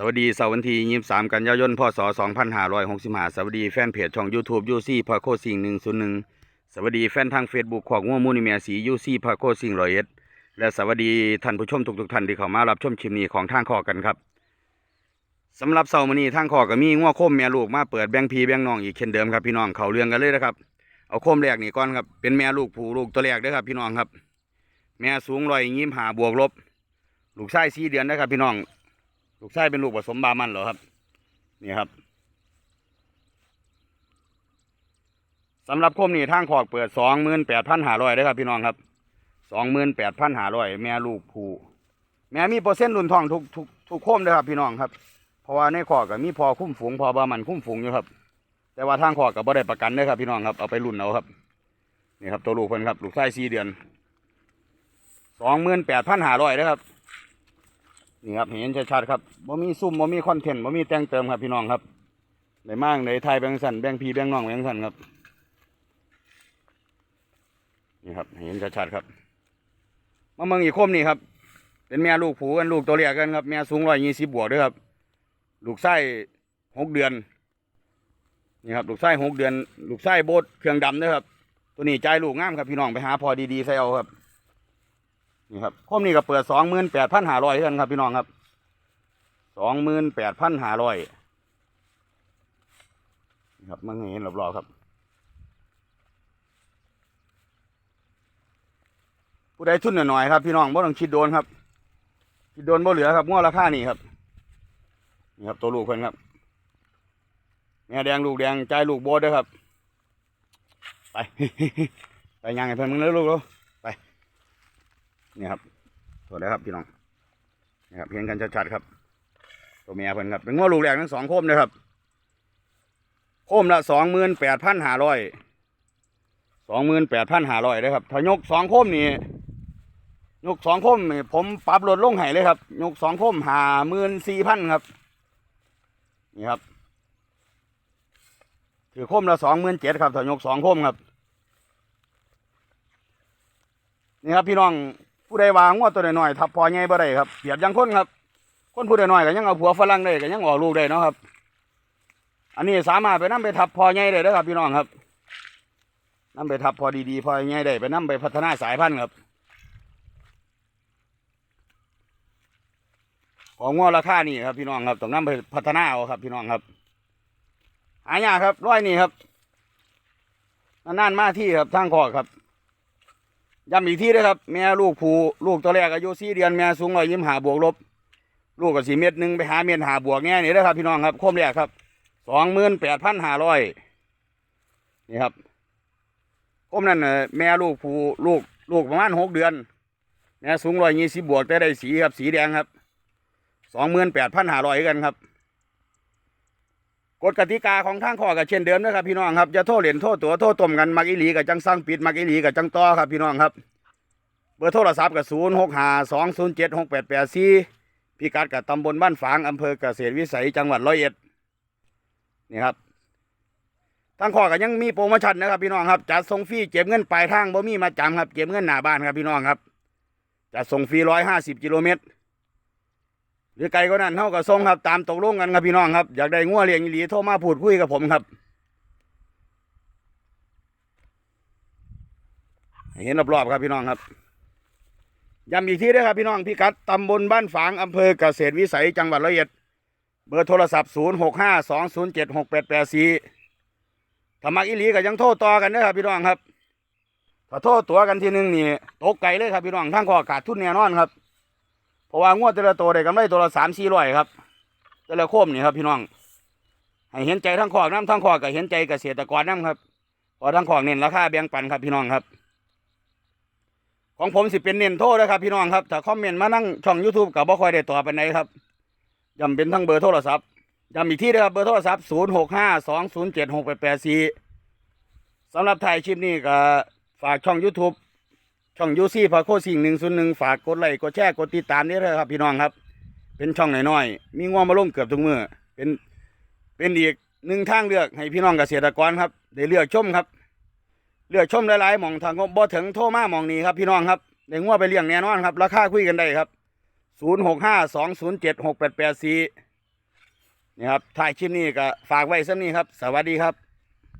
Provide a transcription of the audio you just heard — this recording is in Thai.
สวัสดีเสาร์วันที่ยี่สามกันยายนพศสองพันห้าร้อยหกสิบห้าสวัสดีแฟนเพจช่องยูทูบยูซี่พาโคสิงหนึ่งศูนย์หนึ่งสวัสดีแฟนทางเฟซบุ๊กของง่วมูนิเมียสียูซี่พาโคสิงร้อยเอ็ดและสวัสดีท่านผู้ชมทุกๆท่านที่เข้ามารับชมคลิปนี้ของทางคอกันครับสำหรับเสาร์มื้อนี้ทางคอก็มีง่วโคมแม่ลูกมาเปิดแบงพีแบงน้องอีกเช่นเดิมครับพี่น้องเขาเรื่องกันเลยนะครับเอาคมแรกนี่ก่อนครับเป็นแม่ลูกผูลูกตัวแรกเด้อครับพี่น้องครับ แม่สูงร้อยยี่สิบห้าบวกลบ ลูกชายสี่เดือนนะครับพี่น้อง ลูกชายเป็นลูกผสมบามันเหรอครับ นี่ครับสำหรับคมนี่ทางขอกเปิดสองหมื่นแปดพันห้าร้อยได้ครับพี่น้องครับสองหมื่นแปดพันห้าร้อยแม่ลูกผูแม่มีเปอร์เซ็นต์รุนทองทุกทุกทุกคมเลยครับพี่น้องครับ เพราะว่าในขอกก็มีพอคุ้มฝูงพอบามันคุ้มฝูงอยู่ครับ แต่ว่าทางขอกก็บ่ได้ประกันเด้ครับพี่น้องครับเอาไปรุ่นเอาครับนี่ครับตัวลูกเพิ่นครับ ลูกชายสี่เดือนสองหมื่นแปดพันห้าร้อยนะครับ นี่ครับเห็นชัดๆครับบ่มีซุ่มบ่มีคอนเทนต์บ่มีแต่งเติมครับพี่น้องครับในมั่งในไทยแบงสันแบงพีแบงน้องแบงสันครับนี่ครับเห็นชัดๆครับมาเมืองอีกคมนี่ครับ เป็นแม่ลูกผูกันลูกตัวเล็กกันครับแม่สูงร้อยยี่สิบบวกด้วยครับ ลูกไส้หกเดือนนี่ครับลูกไส้หกเดือน ลูกไส้โบดเครื่องดำด้วยครับ ตัวนี้ใจลูกงามครับพี่น้องไปหาพอดีๆใส่เอาครับ นี่ครับคมนี่ก็เปิดสองหมื่นแปดพันห้าร้อยเท่านั้นครับพี่น้องครับสองหมื่นแปดพันห้าร้อยนี่ครับมันเห็นรอบๆครับ ผู้ใดทุนหน่อยๆครับพี่น้องบ่ต้องคิดโดนครับ คิดโดนบ่เหลือครับง้อราคานี่ครับนี่ครับตัวลูกเพิ่นครับแม่แดงลูกแดงใจลูกโบดเด้วยครับ ไป ไปยังไงเพิ่นมึงเลยลูกเร็ว นี่ครับตัวแล้วครับพี่น้องนี่ครับเห็นกันชัดๆครับ ตัวเมียเพิ่นครับเป็นง้อลูกแรกทั้งสองโคมเลยครับ โคมละสองหมื่นแปดพันห้าร้อยสองหมื่นแปดพันห้าร้อยเลยครับถ้ายกสองโคมนี่ยกสองโคมนี่ผมปรับลดลงให้เลยครับยกสองโคมหาหมื่นสี่พันครับ นี่ครับ ถือโคมละสองหมื่นเจ็ดครับถ้ายกสองโคมครับ นี่ครับพี่น้อง ผู้ใดวางงวดตัวน้อยๆทับพอใหญ่บ่ได้ครับเปรียบยังคนครับ คนผู้ใดน้อยก็ยังเอาผัวฝรั่งได้ก็ยังออกลูกได้เนาะครับ อันนี้สามารถไปนํไปทับพอใหญ่ได้เด้อครับ พี่น้องครับ นํไปทับพอดีๆพอใหญ่ได้ไปนํไปพัฒนาสายพันธุ์ครับของงวดราคานี่ครับพี่น้องครับต้องนํไปพัฒนาเอาครับ พี่น้องครับหายากครับร้อยนี่ครับนานๆมาที่ครับทางคอครับ ย้ำอีกทีนะครับ แม่ลูกผูลูกตัวแรกอายุสี่เดือนแม่สูงร้อยยี่สิบห้าบวกลบ ลูกกับสี่เม็ดหนึ่งไปหาเม็ดหาบวกแง่นี่นะครับ พี่น้องครับโคมแรกครับสองหมื่นแปดพันห้าร้อยนี่ครับโคมนั่นน่ะแม่ลูกผูลูกลูกประมาณหกเดือนแม่สูงร้อยยี่สิบบวกแต่ได้สีครับสีแดงครับสองหมื่นแปดพันห้าร้อยกันครับ กฎกติกาของทางข้อกับเช่นเดิมนะครับพี่น้องครับจะโทษเหรียญโทษตัวโทษต้มกันมักอีหลีกับจังสั่งปิดมักอีหลีกับจังต่อครับพี่น้องครับ เบอร์โทรศัพท์กับศูนย์หกห้าสองศูนย์เจ็ดหกแปดแปดสี่พิกัดกับตำบลบ้านฝางอำเภอเกษตรวิสัยจังหวัดร้อยเอ็ดนี่ครับทางข้อก็ยังมีโปรโมชั่นนะครับพี่น้องครับจัดส่งฟรีเก็บเงินปลายทางบ่มีมาจำครับเก็บเงินหน้าบ้านครับพี่น้องครับจัดส่งฟรีร้อยห้าสิบกิโลเมตร หรือไกลก็นั่นเท่ากับส่งครับ ตามตกลงกันครับพี่น้องครับอยากได้งัวเลี้ยงอีหลีโทรมาพูดคุยกับผมครับ เห็นรอบๆครับพี่น้องครับย้ำอีกทีด้วยครับพี่น้องพิกัดตำบลบ้านฝางอำเภอเกษตรวิสัยจังหวัดร้อยเอ็ดเบอร์โทรศัพท์ 0 6 5 2 0 7 6 8 8 4ถ้ามักอีหลีก็ยังโทรต่อกันนะครับพี่น้องครับถ้าโทษตัวกันทีนึงนี่ตกไกลเลยครับพี่น้องทั้งข้อขาดทุนแน่นอนครับ เพราะว่างวดแต่ละตัวได้กำไรตัวละสามสี่ร้อยครับ แต่ละโคมนี่ครับพี่น้องให้เห็นใจทั้งขอกน้ำทั้งขอกกับเห็นใจเกษตรกรน้ำครับพอทั้งขอกเน้นราคาแบ่งปันครับพี่น้องครับ ของผมสิเป็นเน้นโทษนะครับพี่น้องครับถ้าคอมเมนต์มานั่งช่อง YouTube กับบ่คอยได้ตอไปไหนครับย้ำเป็นทั้งเบอร์โทรศัพท์ย้ำอีกที่นะครับเบอร์โทรศัพท์ศูนย์หกห้าสองศูนย์เจ็ดหกแปดแปดสี่สำหรับถ่ายคลิปนี้ก็ฝากช่อง YouTube ช่องยูซี่พาโคสิ่งหนึ่งศูนย์หนึ่งฝากกดไลค์กดแชร์กดติดตามนี่เลยครับพี่น้องครับ เป็นช่องน้อยๆมีงวงมาลงเกือบทุกมือเป็นเป็นอีกหนึ่งทางเลือกให้พี่น้องเกษตรกรครับได้เลือกชมครับ เลือกชมหลายๆหมองทางงบบ่ถึงโทรมาหมองนี้ครับพี่น้องครับได้งวไปเลี้ยงแน่นอนครับราคาคุยกันได้ครับศูนย์หกห้าสองศูนย์เจ็ดหกแปดแปดสี่นี่ครับถ่ายคลิปนี้ก็ฝากไว้สักนี้ครับ สวัสดีครับ